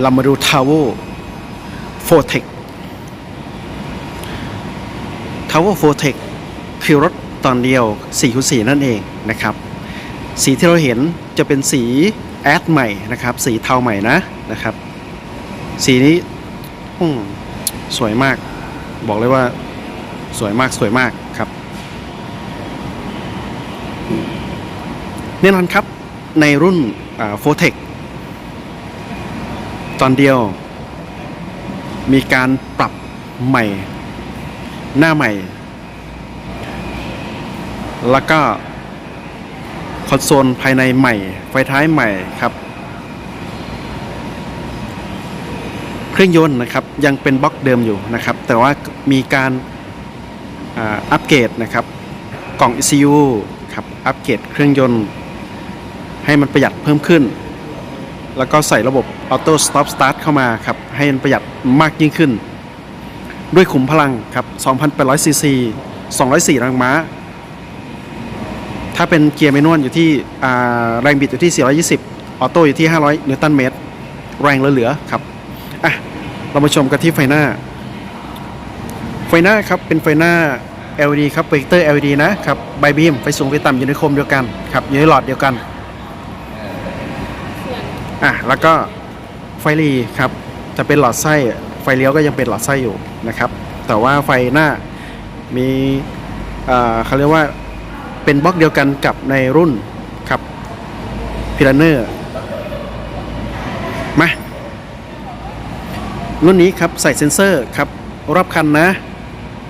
เรามาดูทาวเวอร์โฟเทคทาวเวอร์โฟเทคคือรถตอนเดียว4คูณ4นั่นเองนะครับ สีที่เราเห็นจะเป็นสีแอดใหม่นะครับ สีเทาใหม่นะนะครับ สีนี้สวยมาก บอกเลยว่าสวยมากสวยมากครับ แน่นอนครับในรุ่นโฟเทค ตอนเดียว มีการปรับใหม่ หน้าใหม่ แล้วก็คอนโซลภายในใหม่ ไฟท้ายใหม่ครับ เครื่องยนต์นะครับยังเป็นบล็อกเดิมอยู่นะครับ แต่ว่ามีการอัปเกรดนะครับ กล่อง ECU ครับอัปเกรดเครื่องยนต์ให้มันประหยัดเพิ่มขึ้น แล้วก็ใส่ระบบ Auto Stop Start เข้ามาครับ ให้มันประหยัดมากยิ่งขึ้น ด้วยขุมพลังครับ2,800ซีซี204แรงม้า ถ้าเป็นเกียร์แมนนวลอยู่ที่แรงบิดอยู่ที่ 420 ออโต้อยู่ที่ 500 นิวตันเมตร แรงเหลือๆครับ อะ เรามาชมกันที่ไฟหน้า ไฟหน้าครับ เป็นไฟหน้า LED ครับโปรเจคเตอร์ LED นะครับไบบีมไฟสูงไฟต่ำอยู่ในโคมเดียวกันครับอยู่ในหลอดเดียวกัน อะ แล้วก็ ไฟรีครับจะเป็นหลอดไส้ไฟเลี้ยวก็ยังเป็นหลอดไส้อยู่นะครับ แต่ว่าไฟหน้ามีเขาเรียกว่าเป็นบล็อกเดียวกันกับในรุ่นครับพิลเนอร์มารุ่นนี้ครับใส่เซ็นเซอร์ครับรอบคันนะ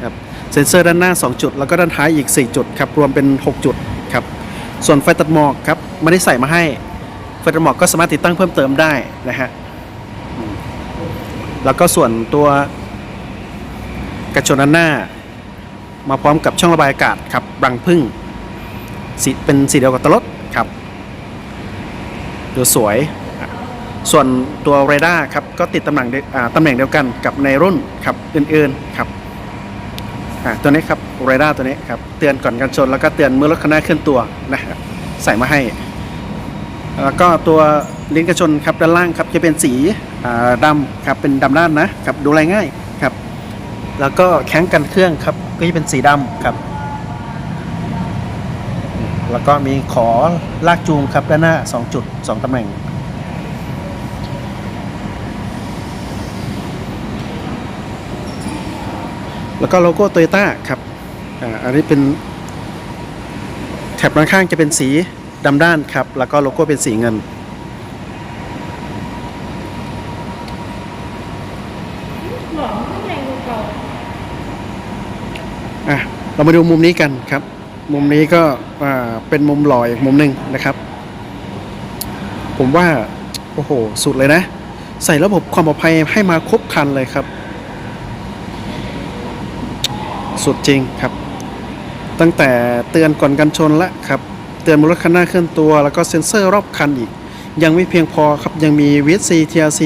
ครับเซ็นเซอร์ด้านหน้า 2 จุด แล้วก็ด้านท้ายอีก 4 จุดครับรวมเป็น 6 จุดครับส่วนไฟตัดหมอกครับไม่ได้ใส่มาให้ไฟตัดหมอกก็สามารถติดตั้งเพิ่มเติมได้นะฮะ แล้วก็ส่วนตัวกระจกด้านหน้า มาพร้อมกับช่องระบายอากาศครับรังพึ่งสีเป็นสีเดียวกับตัวรถครับดูสวย ส่วนตัวเรดาร์ครับก็ติดตำแหน่งเดียวอ่าตำแหน่งเดียวกันกับในรุ่นครับอื่นๆครับตัวนี้ครับเรดาร์ตัวนี้ครับเตือนก่อนการชนแล้วก็เตือนเมื่อรถคันหน้าเคลื่อนตัวนะครับใส่มาให้ แล้วก็ตัว ลิ้นกระชนครับด้านล่างครับจะเป็นสีอ่าดำครับเป็นดำด้านนะครับดูแลง่ายครับแล้วก็แข้งกันเครื่องครับก็จะเป็นสีดำครับ แล้วก็มีขอลากจูงครับด้านหน้า 2 จุด 2ตำแหน่ง แล้วก็โลโก้โตโยต้าครับอันนี้เป็นแถบด้านข้างจะเป็นสีดำด้านครับ แล้วก็โลโก้เป็นสีเงิน หลอมข้างในเก่า อะ เรามาดูมุมนี้กันครับ มุมนี้ก็เป็นมุมหล่ออีกมุมหนึ่งนะครับ ผมว่า โอ้โห สุดเลยนะ ใส่ระบบความปลอดภัยให้มาครบคันเลยครับ สุดจริงครับ ตั้งแต่เตือนก่อนกันชนละครับ เตือนบนรถคันหน้าเคลื่อนตัว แล้วก็เซ็นเซอร์รอบคันอีก ยังไม่เพียงพอครับ ยังมี VSC TRC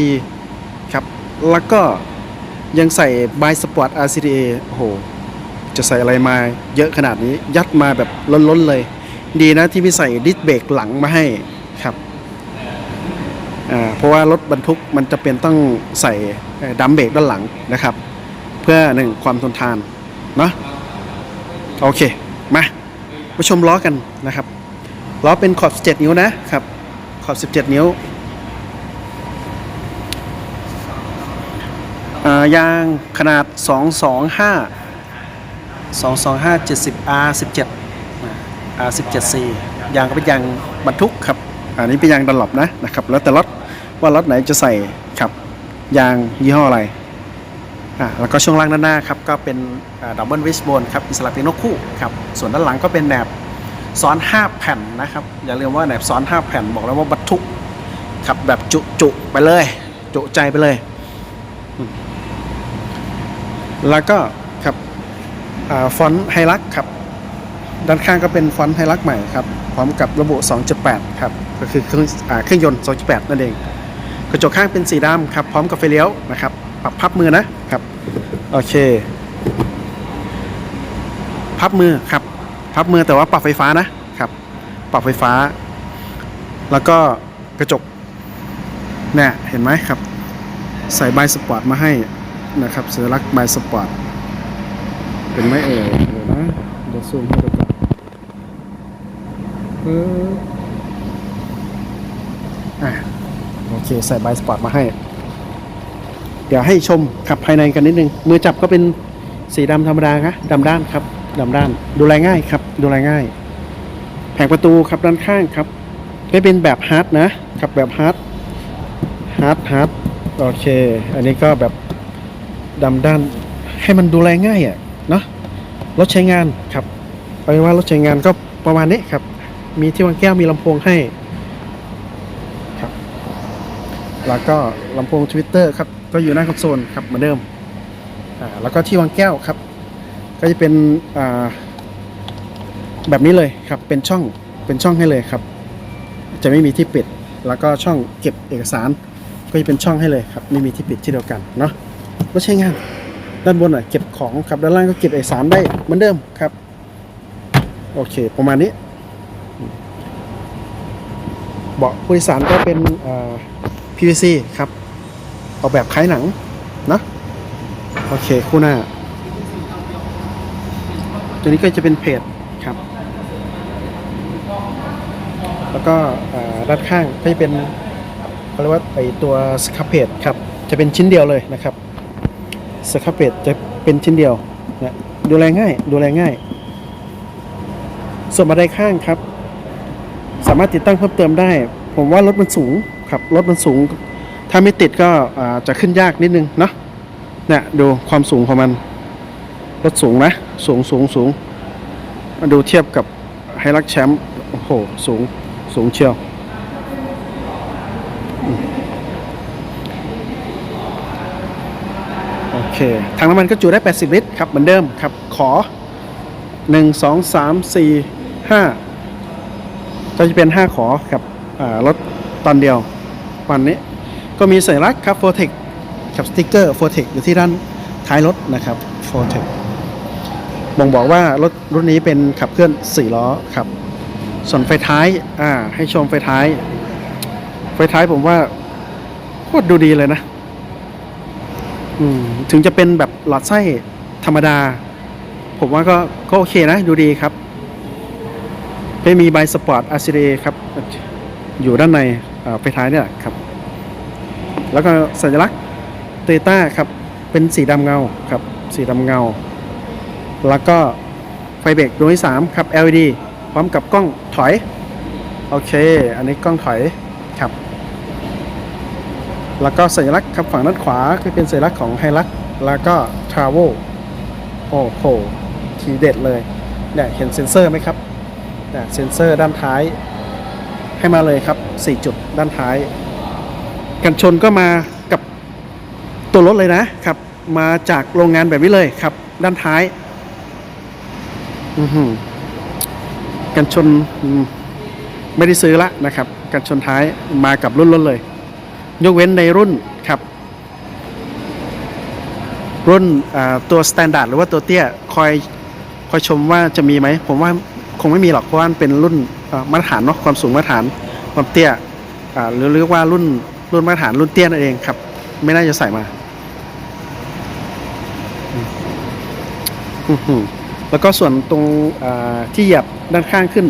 ครับ แล้วก็ยังใส่ By Sport RCDA โอ้โห จะใส่อะไรมาเยอะขนาดนี้ ยัดมาแบบล้นๆเลย ดีนะที่ไม่ใส่ดิสเบรกหลังมาให้ครับเพราะว่ารถบรรทุกมันจะเป็นต้องใส่ดัมเบรกด้านหลังนะครับ เพื่อหนึ่งความทนทานเนาะโอเค มามาชมล้อกันนะครับล้อเป็นขอบ 17 นิ้วนะครับ ขอบ 17 นิ้ว ยางขนาด 225 225 70 R 17 R 17 C ยางก็เป็นยางบรรทุกครับ อันนี้เป็นยางดันหลบนะนะครับ แล้วแต่รถว่ารถไหนจะใส่ครับ ยางยี่ห้ออะไรอ่าแล้วก็ช่วงล่างด้านหน้าครับ ก็เป็นดับเบิลวิสโบนครับอิสระเป็นนกคู่ครับ ส่วนด้านหลังก็เป็นแหนบซ้อน 5 แผ่นนะครับ อย่าลืมว่าแหนบซ้อน 5 แผ่นบอกแล้วว่าบรรทุกครับแบบจุจุไปเลย จุใจไปเลย แล้วก็ ฟอนต์ไฮรักครับ ด้านข้างก็เป็นฟอนต์ไฮรักใหม่ครับ พร้อมกับระบบ 2.8 ครับ ก็คือเครื่องเครื่องยนต์ 2.8 นั่นเอง กระจกข้างเป็นสีดำครับ พร้อมกับไฟเลี้ยวนะครับ ปรับพับมือนะครับ โอเค พับมือครับ พับมือแต่ว่าปรับไฟฟ้านะครับ ปรับไฟฟ้า แล้วก็กระจกเนี่ยเห็นไหมครับ ใส่ใบสปอร์ตมาให้นะครับสัญลักษณ์ใบสปอร์ต เป็นไหมเอ่ยเดี๋ยนะเดี๋ยวซูมให้ดูก่อนปึ๊บอะโอเค ใส่ใบสปอร์ตมาให้ เดี๋ยวให้ชมขับภายในกันนิดนึง มือจับก็เป็นสีดำธรรมดาครับดำด้านครับดำด้าน ดูแลง่ายครับ ดูแลง่าย แผงประตูครับด้านข้างครับไม่เป็นแบบฮาร์ดนะครับแบบฮาร์ดฮาร์ดฮาร์ดโอเค อันนี้ก็แบบดำด้านให้มันดูแลง่ายอะ นาะรถใช้งานครับเอาเป็นว่ารถใช้งานก็ประมาณนี้ครับ มีที่วางแก้วมีลำโพงให้ครับ แล้วก็ลำโพงทวิตเตอร์ครับก็อยู่หน้าคอนโซลครับเหมือนเดิมอ่าแล้วก็ที่วางแก้วครับ ก็จะเป็นอ่าแบบนี้เลยครับเป็นช่องเป็นช่องให้เลยครับ จะไม่มีที่ปิด แล้วก็ช่องเก็บเอกสาร ก็จะเป็นช่องให้เลยครับไม่มีที่ปิดที่เดียวกันเนาะก็ใช้งาน ด้านบนอะเก็บของครับด้านล่างก็เก็บเอกสารได้เหมือนเดิมครับ โอเค ประมาณนี้ เบาะผู้โดยสารก็เป็นอ่า PVC ครับออกแบบคล้ายหนังนะโอเค คู่หน้า ตัวนี้ก็จะเป็นเพจครับ แล้วก็ด้านข้างก็จะเป็นเขาเรียกว่าไอตัวสครับเพจครับ จะเป็นชิ้นเดียวเลยนะครับ สครับเพจจะเป็นชิ้นเดียวนะดูแลง่าย ดูแลง่าย ส่วนบันไดข้างครับ สามารถติดตั้งเพิ่มเติมได้ ผมว่ารถมันสูงครับรถมันสูง ถ้าไม่ติดก็จะขึ้นยากนิดนึงเนาะเนี่ยดูความสูงของมัน รถสูงนะ สูงสูงสูงมาดูเทียบกับไฮรักแชมป์โอ้โห สูงสูงเชียวอืมโอ เคถังน้ำมันก็จุได้ 80 ลิตรครับเหมือนเดิมครับ ขอ 1 2 3 4 5 ก็จะเป็น 5 ขอกับรถตอนเดียววันนี้ ก็มีสัญลักษณ์ครับ f o r t e c กับสติกเกอร์ f o r t e c อยู่ที่ด้านท้ายรถนะครับ f o r t e c บ่งบอกว่ารถรุ่นนี้เป็นขับเคลื่อน 4 ล้อครับ ส่วนไฟท้ายอ่าให้ชมไฟท้าย ไฟท้ายผมว่าโคตรดูดีเลยนะ อืมถึงจะเป็นแบบหลอดไส้ธรรมดา ผมว่าก็ก็โอเคนะ ดูดีครับไม่มีใบสปอร์ตอาร์ซีเครับ อยู่ด้านในไฟท้ายเนี่ยแหละครับ แล้วก็สัญลักษณ์เตต้าครับ เป็นสีดำเงาครับ สีดำเงา แล้วก็ไฟเบรกดวงที่3ครับ LED พร้อมกับกล้องถอย โอเค อันนี้กล้องถอยครับ แล้วก็สัญลักษณ์ครับฝั่งด้านขวาก็เป็นสัญลักษณ์ของไฮลักแล้วก็ Travel โอ้โหทีเด็ดเลยเนี่ยเห็นเซ็นเซอร์ไหมครับเนี่ยเซ็นเซอร์ด้านท้าย ให้มาเลยครับ 4 จุดด้านท้าย กันชนก็มากับตัวรถเลยนะครับ มาจากโรงงานแบบนี้เลยครับ ด้านท้าย อือหือกันชนไม่ได้ซื้อละนะครับ กันชนท้ายมากับรุ่นรถเลย ยกเว้นในรุ่นครับ รุ่นตัวสแตนดาร์ดหรือว่าตัวเตี้ยคอยคอยชมว่าจะมีไหม ผมว่าคงไม่มีหรอกเพราะว่าเป็นรุ่นมาตรฐานเนาะความสูงมาตรฐานความเตี้ยหรือเรียกว่ารุ่นรุ่นมาตรฐานรุ่นเตี้ยนั่นเองครับ ไม่น่าจะใส่มาแล้วก็ส่วนตรงที่เหยียบด้านข้างขึ้น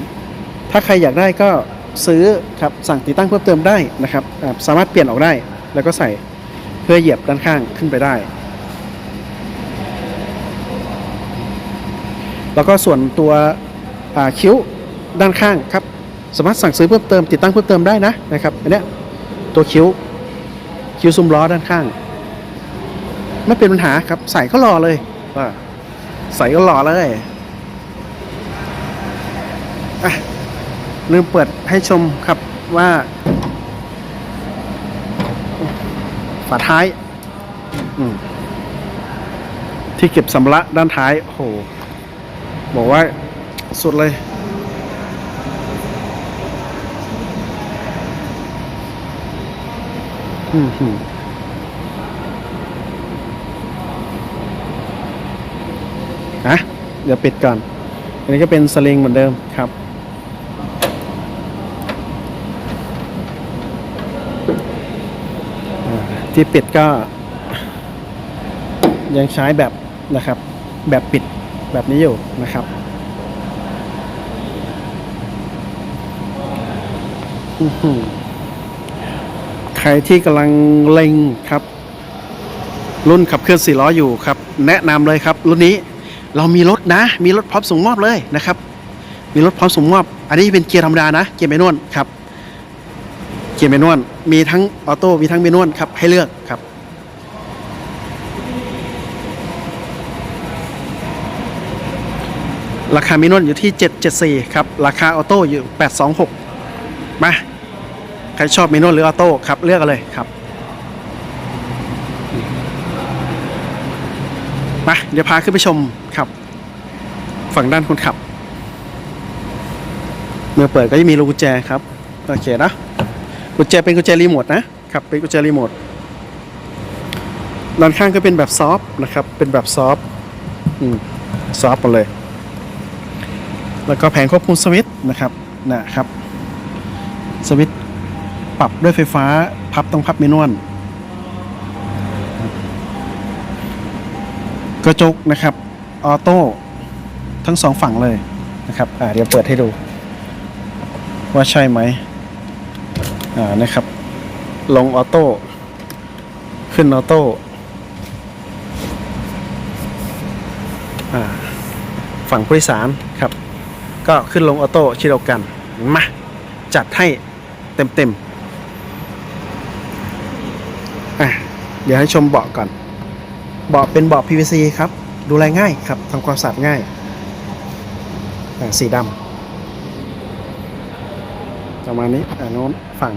ถ้าใครอยากได้ก็ ซื้อครับสั่งติดตั้งเพิ่มเติมได้นะครับสามารถเปลี่ยนออกได้ แล้วก็ใส่เพื่อเหยียบด้านข้างขึ้นไปได้ แล้วก็ส่วนตัวคิ้วด้านข้างครับสามารถสั่งซื้อเพิ่มเติมติดตั้งเพิ่มเติมได้นะนะครับอันนี้ตัวคิ้วคิ้วซุ้มล้อด้านข้าง ไม่เป็นปัญหาครับใส่ก็รอเลยอ่าใส่ก็รอเลยอะ ลืมเปิดให้ชมครับว่าฝาท้ายที่เก็บสัมภาระด้านท้ายโอ้โหบอกว่าสุดเลย อืมหืมอะเดี๋ยวปิดก่อน อันนี้ก็เป็นสลิงเหมือนเดิมครับ ที่ปิดก็ ยังใช้แบบนะครับ แบบปิดแบบนี้อยู่นะครับ ใครที่กำลังเล็งครับ รุ่นขับเคลื่อน4ล้ออยู่ครับ แนะนำเลยครับ รุ่นนี้เรามีรถนะ มีรถพร้อมส่งมอบเลยนะครับ มีรถพร้อมส่งมอบ อันนี้เป็นเกียร์ธรรมดานะ เกียร์เมนวลครับ เกียร์เมนวลมีทั้งออโต้มีทั้งเมนวลครับให้เลือกครับ ราคาเมนวลอยู่ที่ 774 ครับ ราคาออโต้อยู่ 826 มา ใครชอบเมนวลหรือออโต้ครับ เลือกกันเลยครับมาเดี๋ยวพาขึ้นไปชมครับ ฝั่งด้านคนขับ เมื่อเปิดก็จะมีลูกกุญแจครับ โอเคนะ กุญแจเป็นกุญแจรีโมทนะครับเป็นกุญแจรีโมทด้านข้างก็เป็นแบบซอฟนะครับ เป็นแบบซอฟอืมซอฟหมดเลย แล้วก็แผงควบคุมสวิตช์นะครับนะครับสวิตช์ปรับด้วยไฟฟ้าพับต้องพับเมนวลกระจกนะครับออโต้ทั้งสองฝั่งเลยนะครับ อ่าเดี๋ยวเปิดให้ดู ว่าใช่ไหม อ่านะครับ ลงออโต้ ขึ้นออโต้อ่าฝั่งผู้โดยสารครับ ก็ขึ้นลงออโต้เช่นเดียวกัน มา จัดให้เต็มเต็มๆอะเดี๋ยวให้ชมเบาะก่อน เบาะเป็นเบาะ PVC ครับ ดูแลง่ายครับทำความสะอาดง่าย สีดำประมาณนี้อ่าโน้น ฝั่ง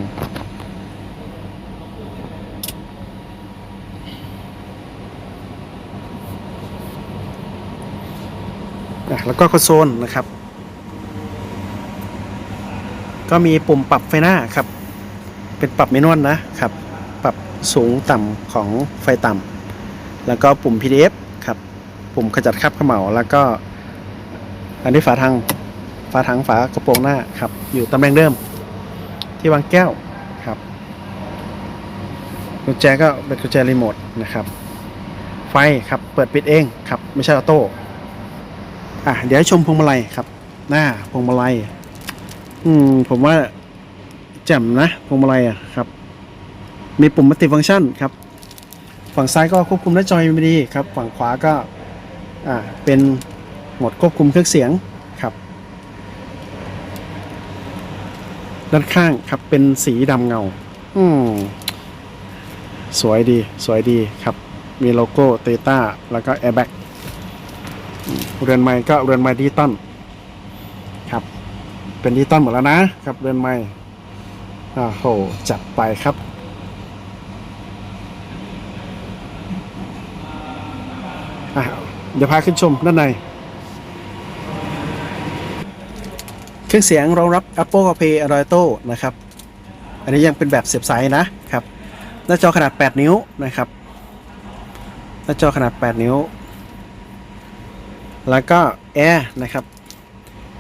แล้วก็คอนโซลนะครับ ก็มีปุ่มปรับไฟหน้าครับ เป็นปรับเมนวลนะครับ ปรับสูงต่ำของไฟต่ำแล้วก็ปุ่ม PDF ครับ ปุ่มขจัดคราบเขม่าแล้วก็อันนี้ฝาทางฝาถังฝากระโปรงหน้าครับ อยู่ตำแหน่งเดิม ที่วางแก้วครับกุญแจก็เป็นกุญแจรีโมทนะครับ ไฟครับเปิดปิดเองครับไม่ใช่ออโต้อะเดี๋ยวชมพวงมาลัยครับ หน้าพวงมาลัย อืมผมว่าแจ่มนะพวงมาลัยอะครับ มีปุ่มมัลติฟังก์ชันครับ ฝั่งซ้ายก็ควบคุมหน้าจอ MD ครับ ฝั่งขวาก็อ่าเป็นโหมดควบคุมเครื่องเสียงครับ ด้านข้างครับเป็นสีดำเงา อืมสวยดีสวยดีครับ มีโลโก้เตต้าแล้วก็แอร์แบ็กเรือนไม้ก็เรือนไม้ดิจิตอลครับ เป็นดิจิตอลหมดแล้วนะครับเรือนไม้อ่าโหจัดไปครับเดี๋ยวพาขึ้นชมด้านใน เครื่องเสียงรองรับ Apple CarPlay Android Auto นะครับ อันนี้ยังเป็นแบบเสียบสายนะครับ หน้าจอขนาด 8 นิ้วนะครับ หน้าจอขนาด 8 นิ้ว แล้วก็แอร์นะครับ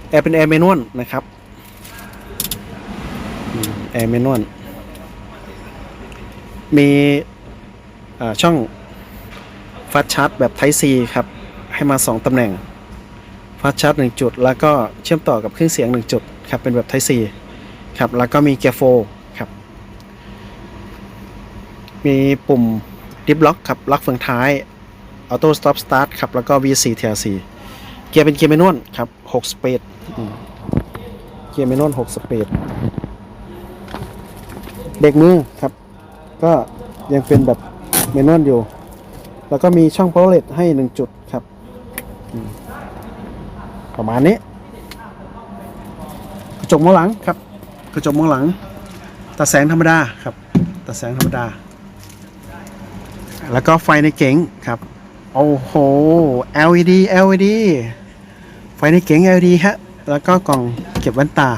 แอร์เป็นแอร์เมนวลนะครับ แอร์เมนวล มีช่องฟัสชาร์จแบบ Type C ครับ ให้มา 2 ตำแหน่ง ฟัสชาร์จ1จุด แล้วก็เชื่อมต่อกับเครื่องเสียง 1 จุดครับเป็นแบบ Type C ครับแล้วก็มีเกียร์โฟครับมีปุ่มดิฟล็อกครับล็อกเฟืองท้ายออโต้สต็อปสตาร์ทครับแล้วก็ V4 TRC เกียร์เป็นเกียร์เมนวลครับ6สเปดเกียร์เมนวล6สเปดเบรกมือครับ ก็ยังเป็นแบบเมนวลอยู่ แล้วก็มีช่อง power LED ให้ 1 จุด ประมาณนี้ กระจกมองหลังครับ กระจกมองหลังตัดแสงธรรมดาครับตัดแสงธรรมดา แล้วก็ไฟในเก๋งครับโอ้โห LED LED ไฟในเก๋ง LED ฮะแล้วก็กล่องเก็บแว่นตา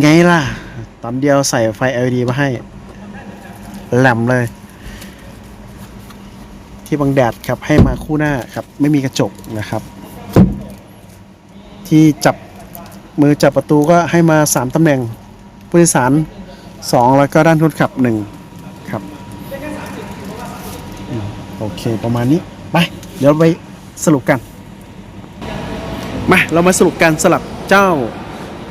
ไงล่ะตอนเดียวใส่ไฟ LED มาให้ แหลมเลย ที่บังแดดครับให้มาคู่หน้าครับ ไม่มีกระจกนะครับ ที่จับมือจับประตูก็ให้มา 3 ตำแหน่งผู้โดยสาร 2 แล้วก็ด้านคนขับ 1 ครับโอเคประมาณนี้ ไป เดี๋ยวไปสรุปกัน มา เรามาสรุปกันสลับเจ้า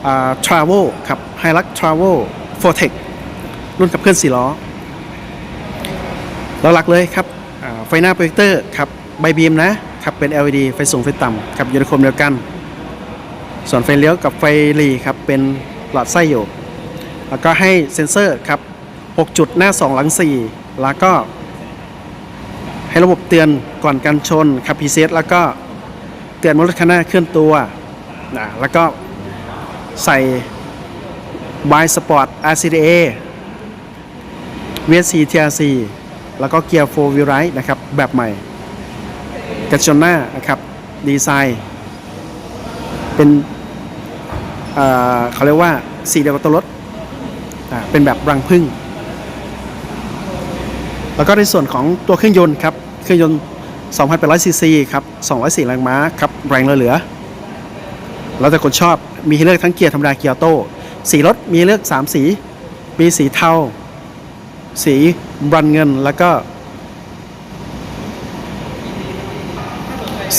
อ่า Travel ครับ Hilux Travel Fortec รุ่นขับเคลื่อน4ล้อเราหลักเลยครับไฟหน้าโปรเจคเตอร์ครับใบบีมนะครับเป็น LED ไฟสูงไฟต่ำครับยูนโคมเดียวกัน ส่วนไฟเลี้ยวกับไฟหลีครับเป็นหลอดไส้อยู่ แล้วก็ให้เซ็นเซอร์ครับ 6 จุดหน้า 2 หลัง 4 แล้วก็ ให้ระบบเตือนก่อนการชนครับ PCS แล้วก็เตือนว่ารถคันหน้าเคลื่อนตัวนะแล้วก็ใส่ Y Sport RCDA VSC TRC แล้วก็เกียร์4 Wheel Drive นะครับ แบบใหม่ กระจนหน้านะครับ ดีไซน์ เป็น เขาเรียกว่าสีเดียวกับตัวรถเป็นแบบรังพึ่ง แล้วก็ในส่วนของตัวเครื่องยนต์ครับ เครื่องยนต์ 2,800ซีซีครับ 204 แรงม้าครับ แรงเหลือๆแล้วแต่คนชอบ มีให้เลือกทั้งเกียร์ธรรมดาเกียร์ออโต้ สีรถมีเลือก 3 สี มีสีเทา สีบรอนเงิน แล้วก็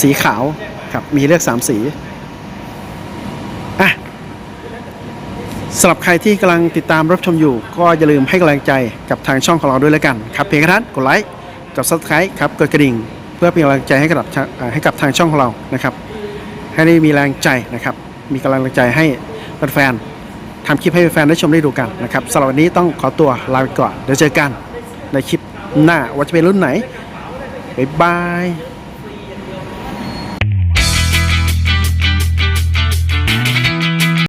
สีขาวครับ มีเลือก 3 สี อะ สำหรับใครที่กำลังติดตามรับชมอยู่ ก็อย่าลืมให้กำลังใจกับทางช่องของเราด้วยแล้วกันครับเพียงแค่นั้นกดไลค์กด subscribe ครับกดกระดิ่ง เพื่อเป็นกำลังใจให้กับทางอ่าให้กับทางช่องของเรานะครับ ให้ได้มีแรงใจนะครับ มีกำลังใจให้แฟนๆทำคลิปให้แฟนได้ชมได้ดูกันนะครับสำหรับวันนี้ต้องขอตัวลาไปก่อนเดี๋ยวเจอกันในคลิปหน้าว่าจะเป็นรุ่นไหนบ๊ายบาย